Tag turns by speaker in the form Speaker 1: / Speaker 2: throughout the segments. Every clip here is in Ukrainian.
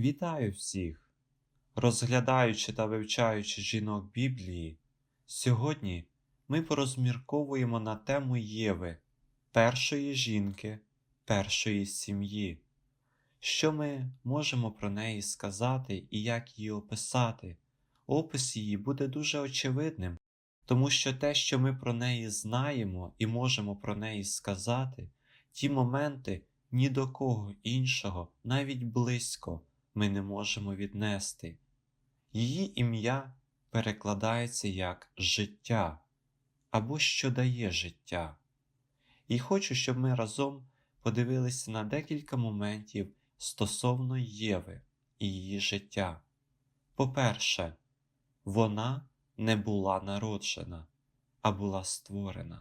Speaker 1: Вітаю всіх! Розглядаючи та вивчаючи жінок Біблії, сьогодні ми порозмірковуємо на тему Єви, першої жінки, першої сім'ї. Що ми можемо про неї сказати і як її описати? Опис її буде дуже очевидним, тому що те, що ми про неї знаємо і можемо про неї сказати, ті моменти ні до кого іншого, навіть близько, ми не можемо віднести. Її ім'я перекладається як життя або що дає життя. І хочу, щоб ми разом подивилися на декілька моментів стосовно Єви і її життя. По-перше, вона не була народжена, а була створена.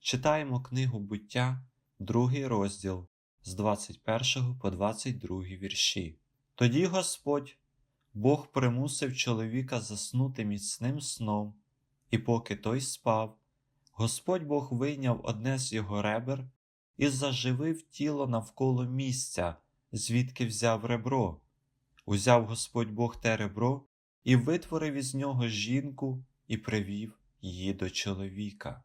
Speaker 1: Читаємо книгу буття, другий розділ з 21 по 22 вірші. Тоді Господь, Бог примусив чоловіка заснути міцним сном, і поки той спав, Господь Бог вийняв одне з його ребер і заживив тіло навколо місця, звідки взяв ребро. Узяв Господь Бог те ребро і витворив із нього жінку і привів її до чоловіка.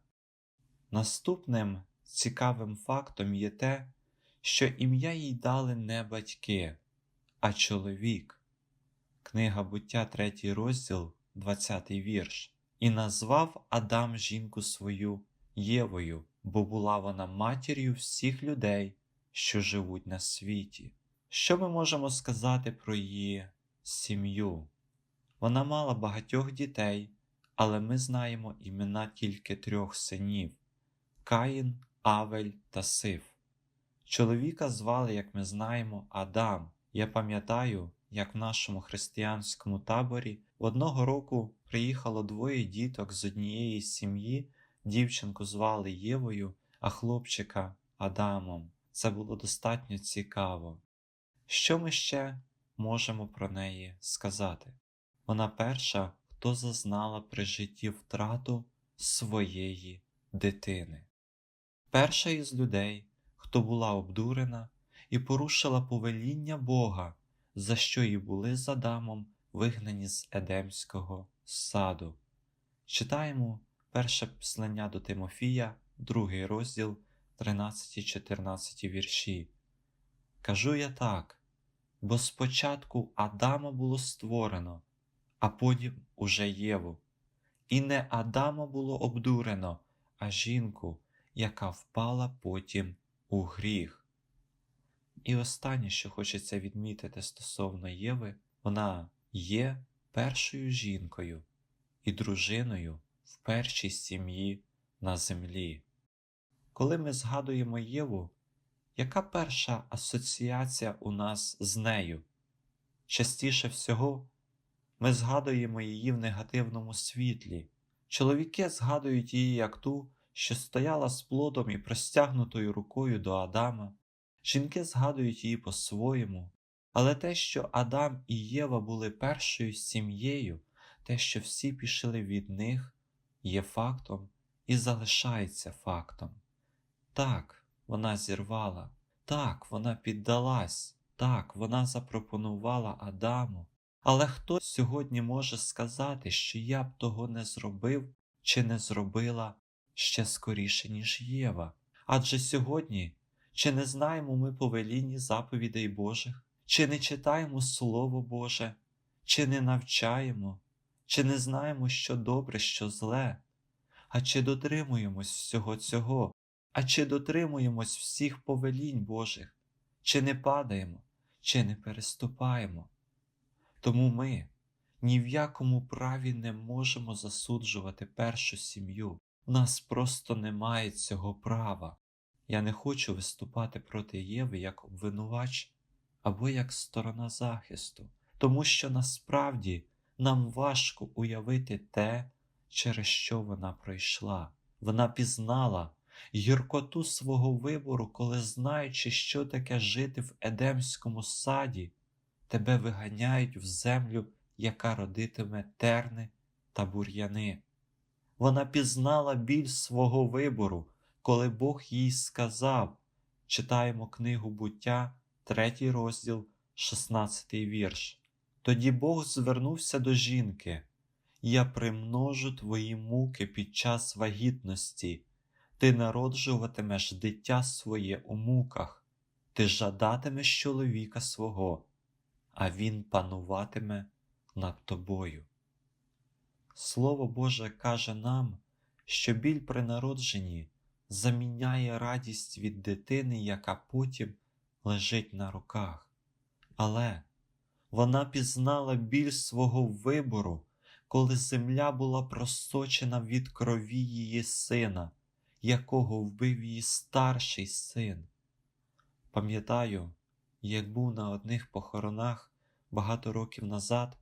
Speaker 1: Наступним цікавим фактом є те, що ім'я їй дали не батьки, а чоловік. Книга буття, 3 розділ, 20 вірш. І назвав Адам жінку свою Євою, бо була вона матір'ю всіх людей, що живуть на світі. Що ми можемо сказати про її сім'ю? Вона мала багатьох дітей, але ми знаємо імена тільки трьох синів Каїн, Авель та Сиф. Чоловіка звали, як ми знаємо, Адам. Я пам'ятаю, як в нашому християнському таборі одного року приїхало двоє діток з однієї сім'ї, дівчинку звали Євою, а хлопчика Адамом. Це було достатньо цікаво. Що ми ще можемо про неї сказати? Вона перша, хто зазнала при житті втрату своєї дитини. Перша із людей, хто була обдурена і порушила повеління Бога, за що і були з Адамом вигнані з Едемського саду. Читаємо перше післання до Тимофія, другий розділ, 13-14 вірші. Кажу я так, бо спочатку Адама було створено, а потім уже Єву. І не Адама було обдурено, а жінку, яка впала потім у гріх. І останнє, що хочеться відмітити стосовно Єви, вона є першою жінкою і дружиною в першій сім'ї на землі. Коли ми згадуємо Єву, яка перша асоціація у нас з нею? Частіше всього, ми згадуємо її в негативному світлі. Чоловіки згадують її як ту, що стояла з плодом і простягнутою рукою до Адама. Жінки згадують її по-своєму, але те, що Адам і Єва були першою сім'єю, те, що всі пішли від них, є фактом і залишається фактом. Так, вона зірвала, так, вона піддалась, так, вона запропонувала Адаму. Але хто сьогодні може сказати, що я б того не зробив чи не зробила ще скоріше, ніж Єва? Адже сьогодні чи не знаємо ми повелінні заповідей Божих, чи не читаємо Слово Боже, чи не навчаємо, чи не знаємо, що добре, що зле, а чи дотримуємось всього цього, а чи дотримуємось всіх повелінь Божих, чи не падаємо, чи не переступаємо. Тому ми ні в якому праві не можемо засуджувати першу сім'ю. У нас просто немає цього права. Я не хочу виступати проти Єви як обвинувач або як сторона захисту, тому що насправді нам важко уявити те, через що вона пройшла. Вона пізнала гіркоту свого вибору, коли, знаючи, що таке жити в Едемському саді, тебе виганяють в землю, яка родитиме терни та бур'яни. Вона пізнала біль свого вибору, коли Бог їй сказав, читаємо книгу буття, третій розділ, 16 вірш. Тоді Бог звернувся до жінки. Я примножу твої муки під час вагітності, ти народжуватимеш дитя своє у муках, ти жадатимеш чоловіка свого, а він пануватиме над тобою. Слово Боже каже нам, що біль при народженні заміняє радість від дитини, яка потім лежить на руках. Але вона пізнала біль свого вибору, коли земля була просточена від крові її сина, якого вбив її старший син. Пам'ятаю, як був на одних похоронах багато років назад,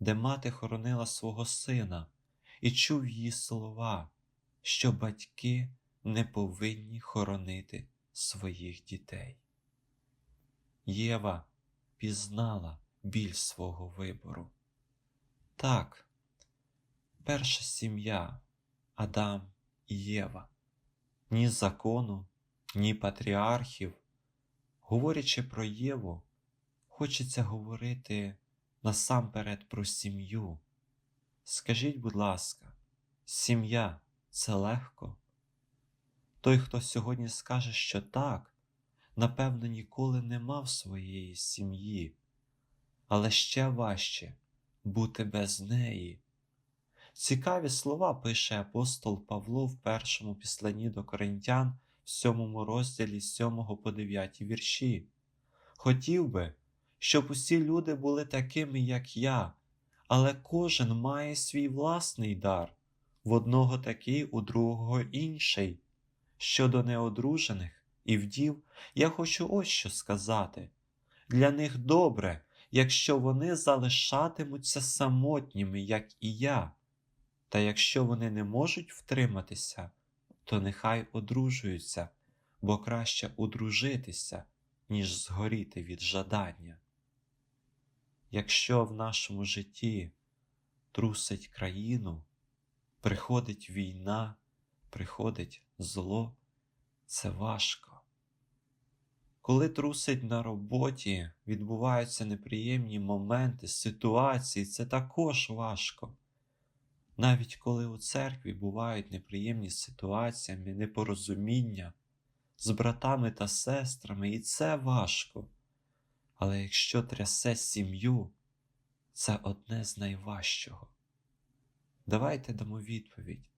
Speaker 1: де мати хоронила свого сина, і чув її слова, що батьки не повинні хоронити своїх дітей. Єва пізнала біль свого вибору. Так, перша сім'я Адам і Єва, ні закону, ні патріархів. Говорячи про Єву, хочеться говорити насамперед про сім'ю. Скажіть, будь ласка, сім'я це легко? Той, хто сьогодні скаже, що так, напевно, ніколи не мав своєї сім'ї, але ще важче бути без неї. Цікаві слова пише апостол Павло в першому післанні до Коринтян в сьомому розділі з 7 по 9 вірші. Хотів би, щоб усі люди були такими, як я, але кожен має свій власний дар, в одного такий, у другого інший. Щодо неодружених і вдів, я хочу ось що сказати для них добре, якщо вони залишатимуться самотніми, як і я. Та якщо вони не можуть втриматися, то нехай одружуються, бо краще одружитися, ніж згоріти від жадання. Якщо в нашому житті трусить країну, приходить війна, приходить зло, це важко. Коли трусить на роботі, відбуваються неприємні моменти, ситуації, це також важко. Навіть коли у церкві бувають неприємні ситуації, непорозуміння з братами та сестрами, і це важко. Але якщо трясе сім'ю, це одне з найважчого. Давайте дамо відповідь,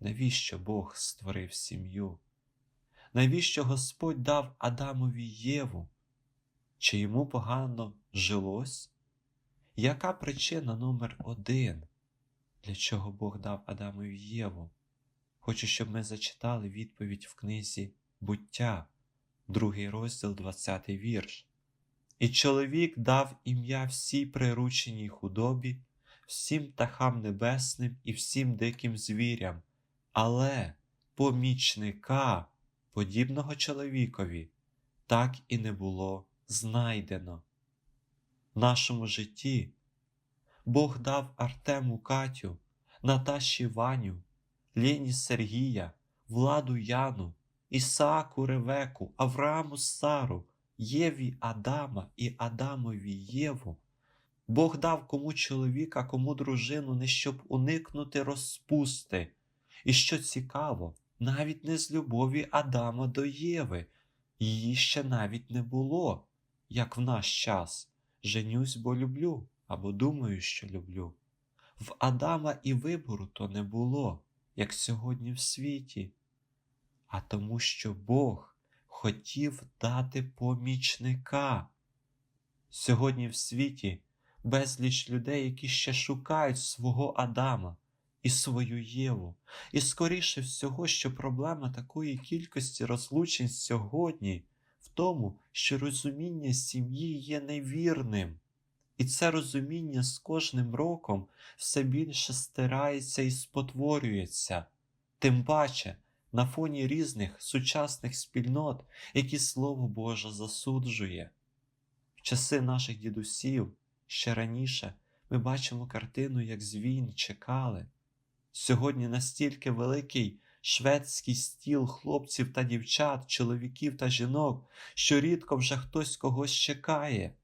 Speaker 1: навіщо Бог створив сім'ю? Навіщо Господь дав Адамові Єву? Чи йому погано жилось? Яка причина номер один? Для чого Бог дав Адамові Єву? Хочу, щоб ми зачитали відповідь в книзі Буття, другий розділ, 20 вірш. І чоловік дав ім'я всій прирученій худобі, всім птахам небесним і всім диким звірям, але помічника, подібного чоловікові, так і не було знайдено. В нашому житті Бог дав Артему Катю, Наташі Ваню, Лені Сергія, Владу Яну, Ісааку Ревеку, Аврааму Сару, Єві Адама і Адамові Єву. Бог дав кому чоловіка, кому дружину, не щоб уникнути розпусти. І що цікаво, навіть не з любові Адама до Єви, її ще навіть не було, як в наш час. Женюсь, бо люблю або думаю, що люблю. В Адама і вибору то не було, як сьогодні в світі, а тому, що Бог хотів дати помічника. Сьогодні в світі безліч людей, які ще шукають свого Адама і свою Єву. І скоріше всього, що проблема такої кількості розлучень сьогодні в тому, що розуміння сім'ї є невірним. І це розуміння з кожним роком все більше стирається і спотворюється, тим паче на фоні різних сучасних спільнот, які Слово Боже засуджує. В часи наших дідусів ще раніше ми бачимо картину, як з чекали. Сьогодні настільки великий шведський стіл хлопців та дівчат, чоловіків та жінок, що рідко вже хтось когось чекає.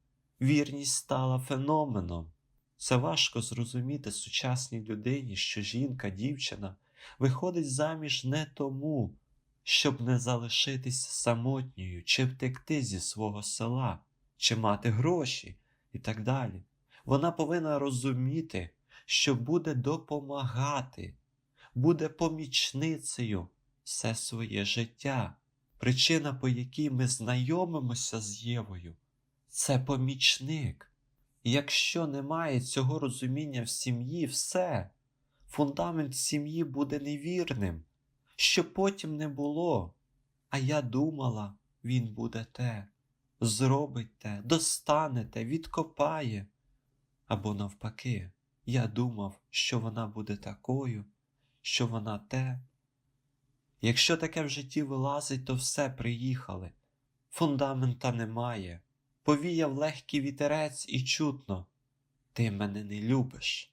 Speaker 1: Вірність стала феноменом. Це важко зрозуміти сучасній людині, що жінка, дівчина виходить заміж не тому, щоб не залишитися самотньою, чи втекти зі свого села, чи мати гроші і так далі. Вона повинна розуміти, що буде допомагати, буде помічницею все своє життя. Причина, по якій ми знайомимося з Євою, це помічник. Якщо немає цього розуміння в сім'ї, все, фундамент сім'ї буде невірним, що потім не було. А я думала, він буде те, зробить те, достане те, відкопає. Або навпаки, я думав, що вона буде такою, що вона те. Якщо таке в житті вилазить, то все приїхали. Фундамента немає. Повіяв легкий вітерець і чутно. Ти мене не любиш.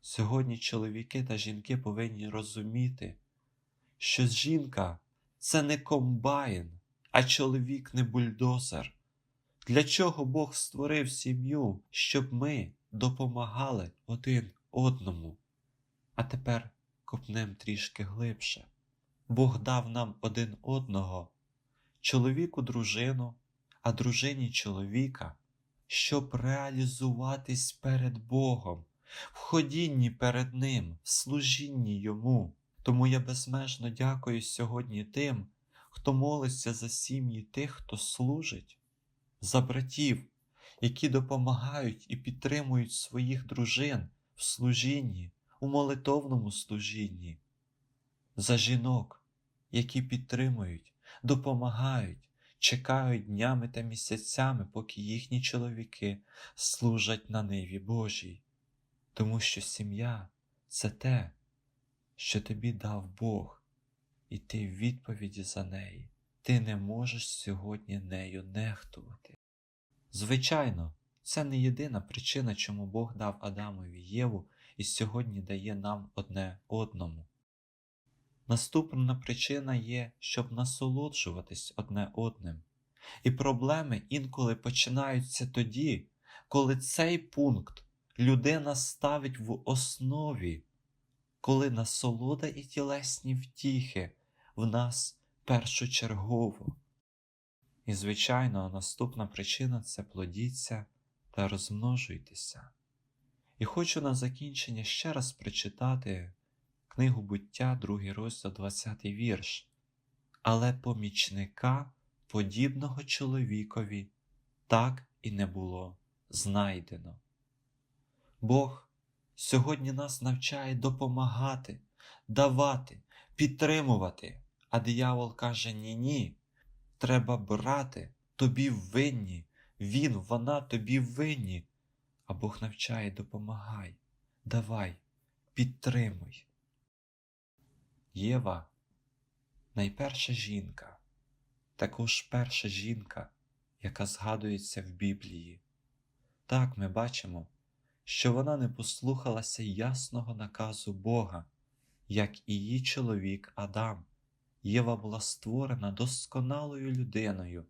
Speaker 1: Сьогодні чоловіки та жінки повинні розуміти, що жінка це не комбайн, а чоловік не бульдозер. Для чого Бог створив сім'ю, щоб ми допомагали один одному. А тепер копнем трішки глибше. Бог дав нам один одного, чоловіку дружину, а дружині чоловіка, щоб реалізуватись перед Богом, в ходінні перед Ним, в служінні Йому. Тому я безмежно дякую сьогодні тим, хто молиться за сім'ї тих, хто служить, за братів, які допомагають і підтримують своїх дружин в служінні, у молитовному служінні, за жінок, які підтримують, допомагають, чекають днями та місяцями, поки їхні чоловіки служать на ниві Божій, тому що сім'я це те, що тобі дав Бог, і ти в відповіді за неї. Ти не можеш сьогодні нею нехтувати. Звичайно, це не єдина причина, чому Бог дав Адамові Єву і сьогодні дає нам одне одному. Наступна причина є, щоб насолоджуватись одне одним. І проблеми інколи починаються тоді, коли цей пункт людина ставить в основі, коли насолода і тілесні втіхи в нас першочергово. І, звичайно, наступна причина це плодіться та розмножуйтеся. І хочу на закінчення ще раз прочитати книгу буття, другий розділ, 20 вірш. Але помічника, подібного чоловікові, так і не було знайдено. Бог сьогодні нас навчає допомагати, давати, підтримувати, а диявол каже ні-ні. Треба брати, тобі винні, він, вона тобі винні. А Бог навчає, допомагай, давай, підтримуй. Єва найперша жінка, також перша жінка, яка згадується в Біблії. Так ми бачимо, що вона не послухалася ясного наказу Бога, як і її чоловік Адам. Єва була створена досконалою людиною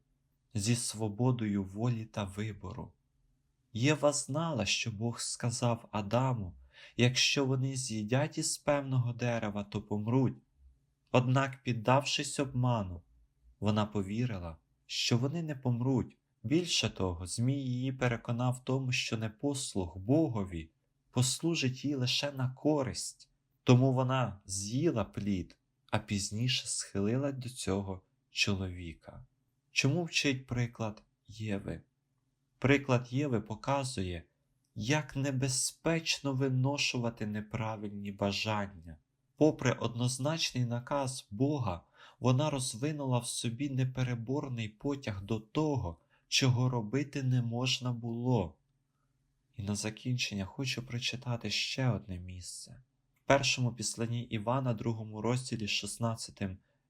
Speaker 1: зі свободою волі та вибору. Єва знала, що Бог сказав Адаму, якщо вони з'їдять із певного дерева, то помруть. Однак, піддавшись обману, вона повірила, що вони не помруть. Більше того, Змій її переконав в тому, що непослух Богові послужить їй лише на користь, тому вона з'їла плід а пізніше схилила до цього чоловіка. Чому вчить приклад Єви? Приклад Єви показує, як небезпечно виношувати неправильні бажання. Попри однозначний наказ Бога, вона розвинула в собі непереборний потяг до того, чого робити не можна було. І на закінчення хочу прочитати ще одне місце першому післанні Івана, другому розділі 16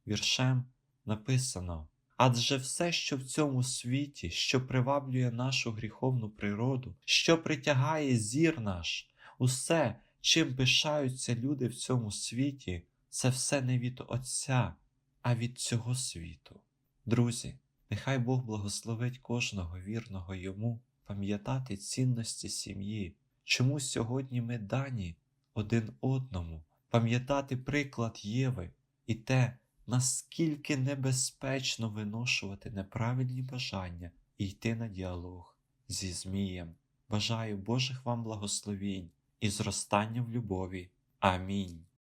Speaker 1: віршем написано: Адже все, що в цьому світі, що приваблює нашу гріховну природу, що притягає зір наш, усе, чим пишаються люди в цьому світі, це все не від Отця, а від цього світу. Друзі, нехай Бог благословить кожного вірного йому пам'ятати цінності сім'ї, чому сьогодні ми дані один одному, пам'ятати приклад Єви і те, наскільки небезпечно виношувати неправильні бажання і йти на діалог зі Змієм. Бажаю Божих вам благословінь і зростання в любові. Амінь.